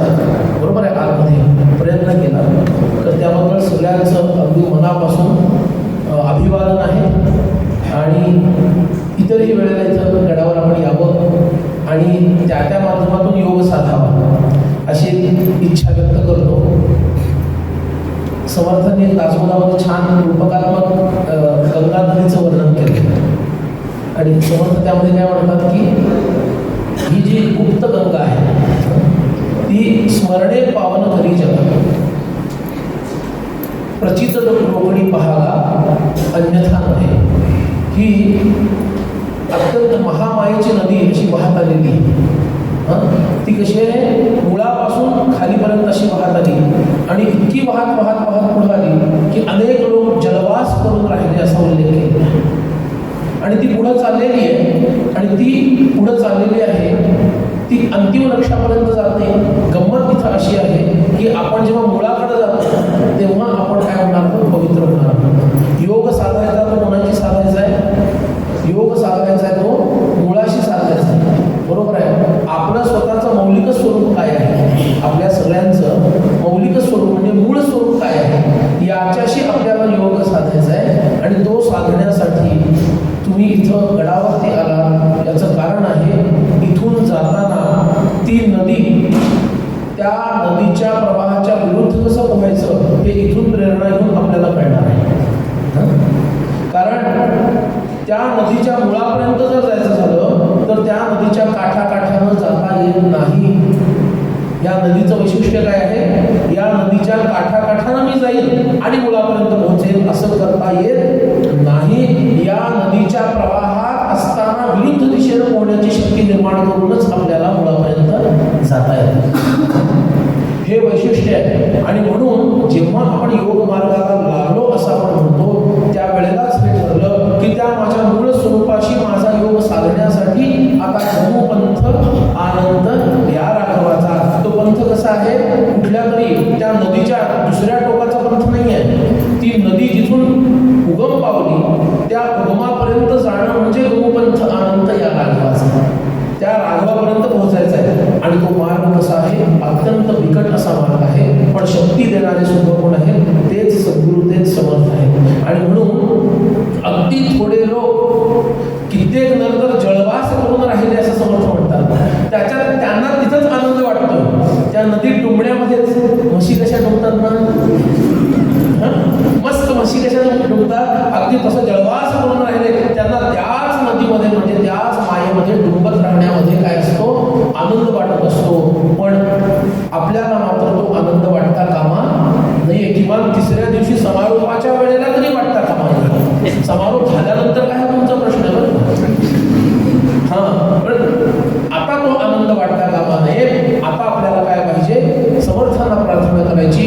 बरोबर आहे आतमध्ये प्रयत्न केला. तर त्याबद्दल सगळ्यांचं अगदी मनापासून अभिवादन आहे. आणि इतरही वेळेला इथं गडावर आपण यावं आणि त्या त्या माध्यमातून योग साधावा अशी इच्छा व्यक्त करतो. समर्थांनी दासबोधामध्ये छान रूपकात्मक गंगाधरीचं गंगा नदीचं वर्णन केलं. आणि समर्थ त्यामध्ये काय म्हणतात की ही जी गुप्त गंगा आहे ती स्मरणे पावन करी जगा. प्रचित रोकडी पाहाला अन्यथा नाही ही अत्यंत महामायेची नदी अशी वाहत आलेली. ती कशी आहे? मुळापासून खालीपर्यंत अशी वाहत आली. आणि इतकी वाहत वाहत वाहत पुढे आली की अनेक लोक जलवास करून राहिले असा उल्लेख केला आणि ती पुढं चाललेली आहे. आणि ती पुढं चाललेली आहे ती अंतिम लक्षापर्यंत जाते गंमत तिथं अशी आहे की आपण जेव्हा मुळाकडे जातो तेव्हा आपण काय होणार? आहोत पवित्र होणार. आहोत योग साधायचा तो कोणाशी साधायचा आहे. योग साधायचा आहे तो मुळाशी साधायचा आहे. बरोबर आहे? आपलं स्वतःचं मौलिक स्वरूप काय आहे आपल्या सगळ्यांचं मौलिक स्वरूप म्हणजे मूळ स्वरूप काय आहे याच्याशी आपल्याला योग साधायचा आहे आणि तो साधण्यासाठी तुम्ही इथं गडावरती आला याचं कारण आहे इथून जाताना ती नदी त्या नदीच्या प्रवाहाच्या विरुद्ध कसं पोहायचं हे इथून प्रेरणा घेऊन आपल्याला कळणार आहे हं? कारण त्या नदीच्या मुळापर्यंत जर जायचं झालं तर त्या नदीच्या काठाकाठानं जाता येत नाही या नदीचं वैशिष्ट्य काय आहे? या नदीच्या काठाकाठानं मी जाईल आणि मुळापर्यंत पोहोचेल असं करता येत नाही. या नदीच्या प्रवाहात असताना विरुद्ध दिशेनं पोहण्याची शक्ती निर्माण करूनच आपल्याला मुळापर्यंत जाता येतं. हे वैशिष्ट्य आहे. आणि म्हणून जेव्हा आपण योग मार्गाला लागलो असं आपण म्हणतो त्यावेळेलाच हे ठरलं की त्या माझ्या मूळ स्वरूपाशी माझा योग साधण्यासाठी आता जम्मू पंथ आनंद या राघवाचा तो पंथ कसा आहे कुठल्या तरी त्या नदीच्या दुसऱ्या टोकाचा पंथ नाही आहे ती नदी जिथून उगम पावली त्या उगमापर्यंत जाणं म्हणजे गोपंथ आनंद या राघवाचा त्या राघवापर्यंत पोहोचायचं आहे आणि तो मार्ग कसा आहे अत्यंत बिकट असा मार्ग आहे पण शक्ती देणारे सुद्धा कोण आहेत तेच सद्गुरू तेच समर्थ आहे आणि म्हणून अगदी थोडे लोक कित्येक नंतर जळवास करून राहिले असं समर्थ म्हणतात त्याच्यात त्यांना तिथंच आनंद वाटतो त्या नदीत डुंबण्यामध्येच म्हशी कशा डुंबतात ना हं? मस्त म्हशी कशा डुंबतात अगदी तसं जळवास करून राहिले त्यांना त्याच नदीमध्ये म्हणजे त्याच मायेमध्ये डुंबत राहण्यामध्ये काय असतो आनंद वाटत असतो पण आपल्याला मात्र तो आनंद वाटता कामा नाही किमान तिसऱ्या दिवशी समारोपाच्या वेळेला तरी वाटता कामा नये. समारोप झाल्यानंतर काय हा तुमचा प्रश्न आहे बरं हा पण आता तो आनंद वाटता कामा नये आता आपल्याला काय पाहिजे समर्थांना प्रार्थना करायची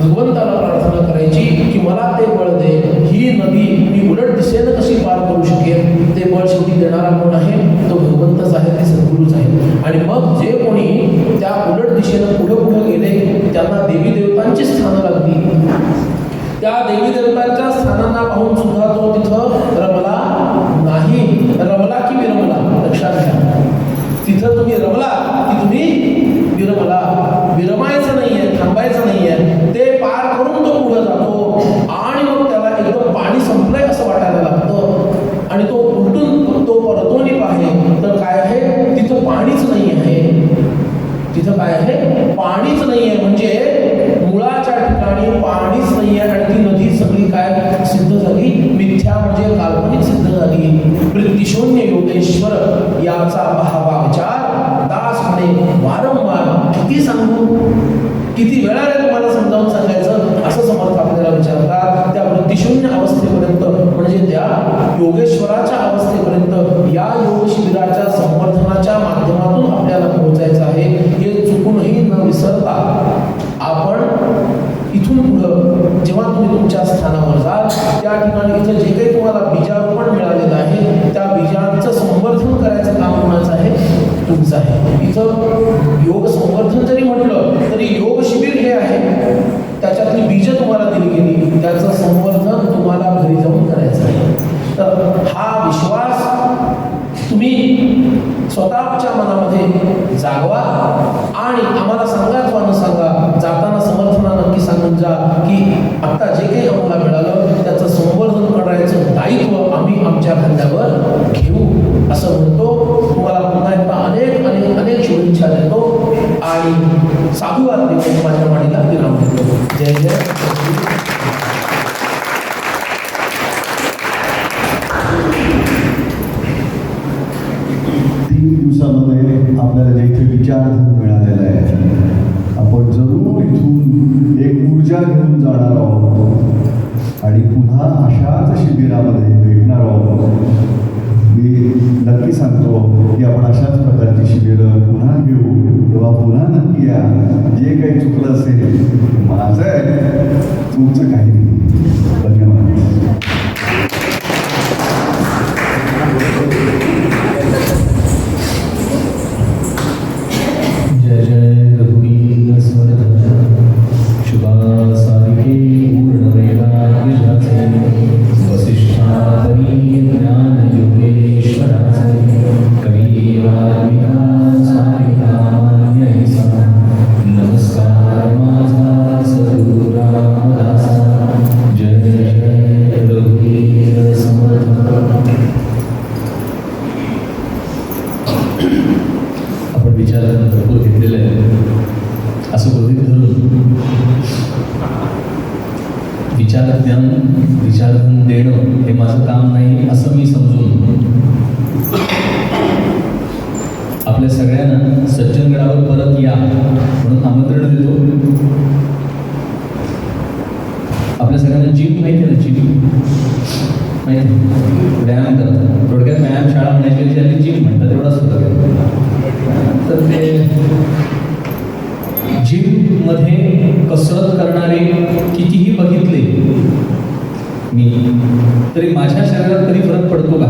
भगवंताला प्रार्थना करायची की मला ते बळ दे ही नदी मी उलट दिशेनं कशी पार करू शकेन ते बळ शेवटी देणारा कोण आहे तो भगवंतच आहे ते सद्गुरूच आहे आणि मग जे कोणी त्या उलट दिशेनं पुढे पुढे गेले त्यांना देवी देवतांची स्थानं लागली. त्या देवी देवतांच्या स्थानांना पाहून सुद्धा तो तिथं रमला नाही रमला की विरमला लक्षात घ्या तिथं तुम्ही रमला की तुम्ही विरमला विरमायचं नाहीये थांबायचं नाहीये ते पार करून तो पुढे जातो आणि मग त्याला एकदम पाणी संपलंय असं वाटायला लागतं आणि तो उलटून तो परतोनी पाहे तर काय आहे तिथं पाणीच नाही आहे तिथं काय आहे? पाणीच नाही आहे म्हणजे मुळाच्या ठिकाणी पाणीच नाही आहे आणि ती नदी सगळी काय सिद्ध झाली? मिथ्या म्हणजे काल्पनिक सिद्ध झाली. वृत्तीशून्य योगेश्वर याचा भावा विचार. दास म्हणे वारंवार किती सांगू? किती वेळा रे तुम्हाला समजावून सांगायचं? असं समर्थ आपल्याला विचारतात. त्या वृत्तीशून्य अवस्थेपर्यंत म्हणजे त्या योगेश्वराच्या अवस्थेपर्यंत या योग शिबिराच्या संवर्धनाच्या माध्यमातून आपल्याला पोहोचायचं आहे हे चुकूनही न विसरता आपण इथून पुढं जेव्हा तुम्ही तुमच्या स्थानावर जाल त्या ठिकाणी इथं जे काही तुम्हाला बीजारोपण मिळालेलं आहे त्या बीजांचं संवर्धन करायचं काम कोणाचं आहे? तुमचं आहे. इथं योग संवर्धन जरी म्हटलं तरी योग शिबिर हे आहे त्याच्यातली बीज तुम्हाला दिली गेली त्याचं संवर्धन तुम्हाला घरी जाऊन करायचं आहे तर हा विश्वास तुम्ही स्वतःच्या मनामध्ये जागवा आणि आम्हाला सांगा किंवा न सांगा जाताना समर्थना नक्की सांगून जा की आता जे काही आम्हाला मिळालं त्याचं संवर्धन करायचं दायित्व आम्ही आमच्या खांद्यावर घेऊ असं म्हणतो तुम्हाला पुन्हा एकदा अनेक अनेक अनेक शुभेच्छा देतो आणि साधुवाद देतो माझ्या वाणीला विराम देतो जय जय जे असेल. माझं आहे. तुमचं काही धन्यवाद. जय जय रघुवीर स्मरत शुभा सारिके पूर्ण वैराग्यजाचे ज्ञान गृहित धरून विचारज्ञान विचारधन देणं हे माझं काम नाही असं मी समजून आपल्या सगळ्यांना सज्जनगडावर परत या म्हणून आमंत्रण देतो. आपल्या सगळ्यांना जिम माहिती आहे ना जिम माहिती आहे? व्यायाम करतात. थोडक्यात व्यायाम शाळा म्हणायची आधी जिम म्हणतात एवढाच फरक तर ते जिममध्ये कसरत करणारे कितीही बघितले मी तरी माझ्या शरीरात कधी फरक पडतो का?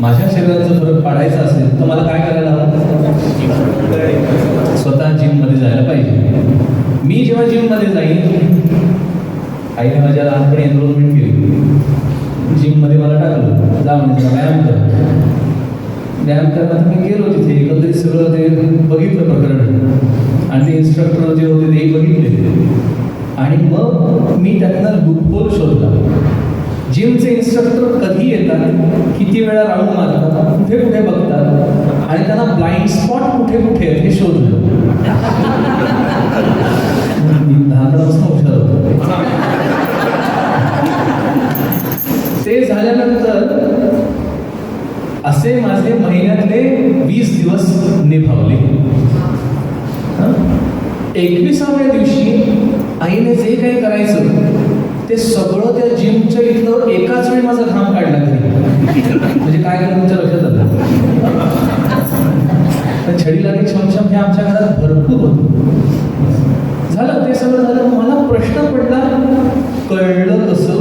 माझ्या शरीरात जर फरक पाडायचा असेल तर मला काय करायला हवं? स्वतः जिममध्ये जायला पाहिजे. मी जेव्हा जिममध्ये जाईन आईने माझ्या लहानपणी एनरोलमेंट केली. जिममध्ये मला टाकलं. जा म्हणजे व्यायाम कर. व्यायाम करण्यात मी गेलो तिथे. एकंदरीत सगळं ते बघितलं प्रकरण. आणि ते इन्स्ट्रक्टर जे होते ते बघितले. आणि मग मी त्यातनं लूपहोल शोधला. जिमचे इन्स्ट्रक्टर कधी येतात? किती वेळा राऊंड मारतात? कुठे कुठे बघतात? आणि त्यांना ब्लाइंड स्पॉट कुठे कुठे आहेत हे शोधलं मी लहानपणापासून हुशार होतो ते झाल्यानंतर असे माझे महिन्यातले वीस दिवस एकविसाव्या दिवशी आईने जे काही करायचं ते सगळं त्या जिमच्या इथलं एकाच वेळी माझा घाम काढला म्हणजे काय करून तुमच्या लक्षात आलं? तर छडी लागली छमछम हे आमच्या घरात भरपूर होत. झालं ते सगळं झालं. मला प्रश्न पडला कळलं कसं?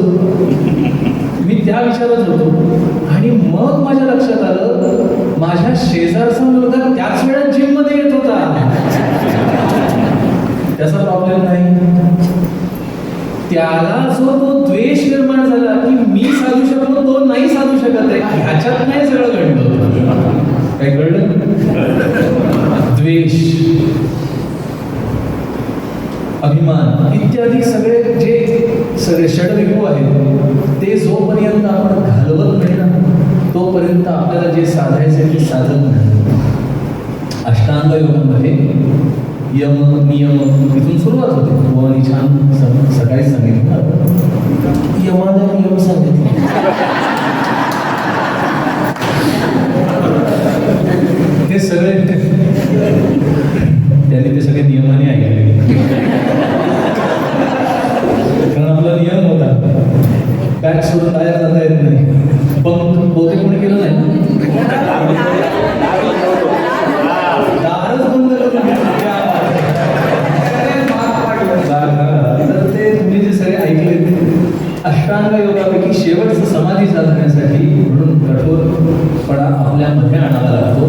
मी त्या विचारत होतो. आणि मग माझ्या लक्षात आलं माझ्या शेजारचा मुलगा त्याच वेळेत जिममध्ये येत होता. त्याचा प्रॉब्लेम नाही. त्याला जो तो द्वेष निर्माण झाला की मी साधू शकलो तो नाही साधू शकत आहे. ह्याच्यात नाही सगळं घडलं? काय कळलं द्वेष. अभिमान. इत्यादी सगळे जे सगळे षडविभू आहेत ते जोपर्यंत आपण तोपर्यंत आपल्याला जे साधायचे ते साधत नाही. अष्टांग योगामध्ये यम नियम तिथून सुरुवात होते. भुवानी छान सकाळी सांगितलं. यमाने नियम सांगितले ते सगळे त्यांनी ते सगळे नियमाने ऐकले कारण आपला नियम होता बॅग सोडून बाहेर जाता येत नाही पण बहुतेक कोणी केलं नाही ना दारच बंद करून घेतलं. त्या तर ते तुम्ही जे सगळे ऐकले अष्टांग योगापैकी शेवटचं समाधी साधण्यासाठी म्हणून कठोरपणा आपल्यामध्ये आणावा लागतो.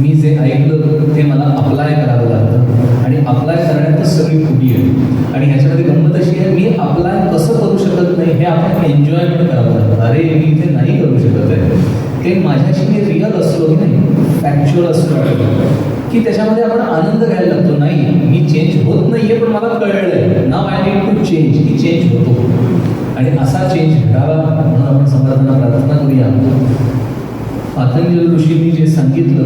मी जे ऐकलं ते मला अप्लाय करावं लागतं. आणि अप्लाय करण्यात सगळी खुबी आहे. आणि ह्याच्यामध्ये गंमत अशी आहे मी अप्लाय कसं करू शकत नाही हे आपण एन्जॉयमेंट करावं लागतं. अरे मी इथे नाही करू शकत आहे. ते माझ्याशी मी रिअल असलो की नाही फॅक्च्युअल असलो की त्याच्यामध्ये आपण आनंद घ्यायला लागतो. नाही मी चेंज होत नाहीये पण मला कळलंय. नाव आय नीड टू चेंज की चेंज होतो. आणि असा चेंज घडावा म्हणून आपण समर्थांना प्रार्थना करूया. पातंजल ऋषींनी जे सांगितलं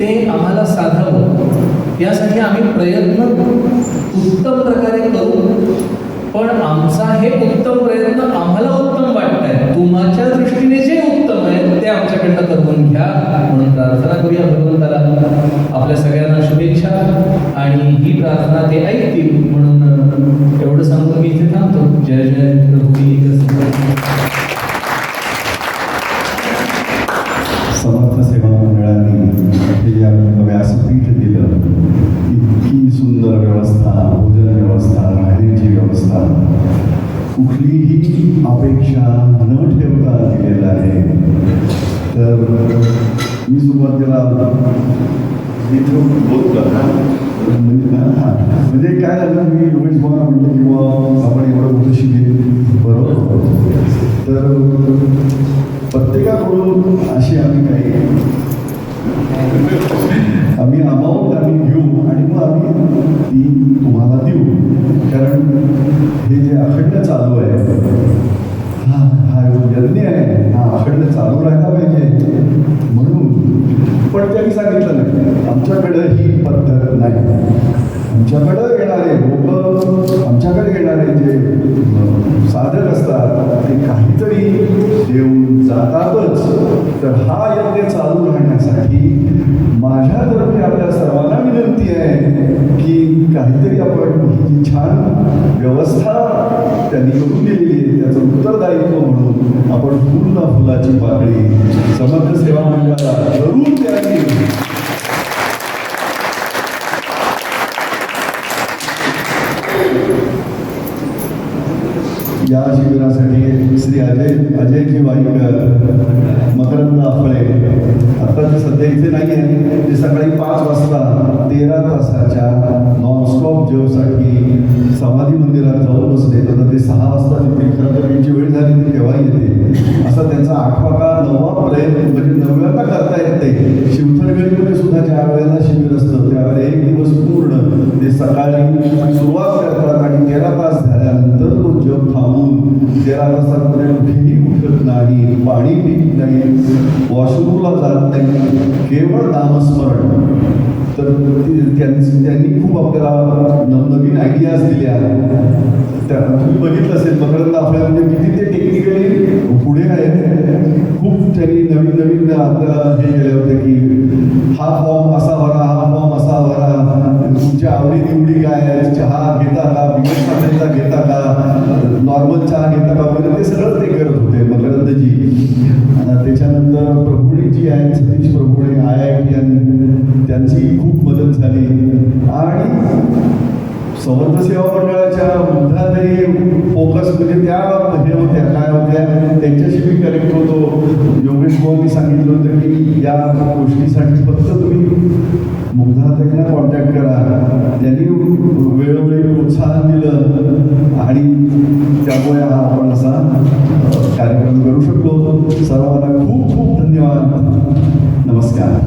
ते आम्हाला साधावं. यासाठी आम्ही प्रयत्न उत्तम प्रकारे करू पण आमचा हे उत्तम प्रयत्न आम्हाला उत्तम वाटत आहे तुमच्या दृष्टीने जे उत्तम आहे ते आमच्याकडनं करून घ्या म्हणून प्रार्थना करूया भगवंत आपल्या सगळ्यांना शुभेच्छा. आणि ही प्रार्थना ते ऐकतील म्हणून एवढं सांगून मी इथे थांबतो. जय जय प्रभू समर्थ सेवा मंडळाने हे या व्यासपीठ दिलं इतकी सुंदर व्यवस्था भोजन व्यवस्था राहण्याची व्यवस्था कुठलीही अपेक्षा न ठेवता दिलेला आहे. तर मी सुरुवातीला इथं बोलतो करतात म्हणजे, म्हणजे काय झालं मी योगेश भावना म्हटलं की बुवा आपण एवढं मोठं शिकेल. बरोबर. तर प्रत्येकाकडून अशी आम्ही काही आम्ही अमाऊंट आम्ही घेऊ आणि मग आम्ही ती तुम्हाला देऊ. कारण हे जे अखंड चालू आहे हा हा यज्ञ आहे हा अखंड चालू राहायला पाहिजे. म्हणून पण त्यांनी सांगितलं नाही. आमच्याकडे ही पद्धत नाही. आमच्याकडे येणारे लोक आमच्याकडे येणारे जे साधक असतात ते काहीतरी देऊन जातातच. तर हा यज्ञ चालू राहण्यासाठी माझ्यातर्फे आपल्या सर्वांना विनंती आहे की काहीतरी आपण ही छान व्यवस्था त्यांनी करून दिलेली आहे. त्याचं उत्तरदायित्व म्हणून आपण पूर्ण फुलाची पाकळी समर्थ सेवा मंडळाला जरूर द्यावी. अजय अजयजी वाईकर मकरंद आफळे. आता ते सध्या इथे नाही आहे ते सकाळी पाच वाजता तेरा तासाच्या नॉनस्टॉप जेवसाठी समाधी मंदिरात जाऊन बसले. तर ते सहा वाजता तिथे खरं तर त्यांची वेळ झाली ती तेव्हा येते. असा त्यांचा आठवा का नववा प्रयत्न म्हणजे नव्याचा करता येत. नाही शिवथरगडीमध्ये सुद्धा ज्या वेळेला शिबिर असतं त्यावेळेला एक दिवस पूर्ण ते सकाळी सुरुवात करतात आणि तेरा तास झाल्यानंतर तो थांबून तेरा तासामध्ये कुठेही उठत नाही पाणी पित नाही वॉशरूमला जात नाही केवळ नामस्मरण. तर त्यांनी खूप आपल्याला नवनवीन आयडियाज दिल्या. त्या तुम्ही बघितलं असेल मकरंद आपल्यामध्ये म्हणजे किती ते टेक्निकली पुढे आहेत खूप त्यांनी नवीन नवीन आपल्याला हे केले होते की हा फॉर्म असा भरा हा फॉर्म असा भरा. तुमच्या आवडी निवडी काय आहे चहा घेता का? बिगर घेता का? नॉर्मल चहा घेता का वगैरे ते सगळं ते करत होते. मकरंदजी त्याच्यानंतर प्रभुणे जी आहे Satish Prabhune I I T त्यांची खूप मदत झाली. आणि समर्थ सेवा मंडळाच्या मुद्दातही फोकस म्हणजे त्या हे होत्या काय होत्या त्यांच्याशी मी कनेक्ट होतो. योगेश भाऊनी सांगितलं होतं की या गोष्टीसाठी फक्त तुम्ही मुग्धाताईंना कॉन्टॅक्ट करा. त्यांनी वेळोवेळी प्रोत्साहन दिलं आणि त्यामुळे हा आपण असा कार्यक्रम करू शकलो. सर्वांना खूप खूप धन्यवाद. नमस्कार.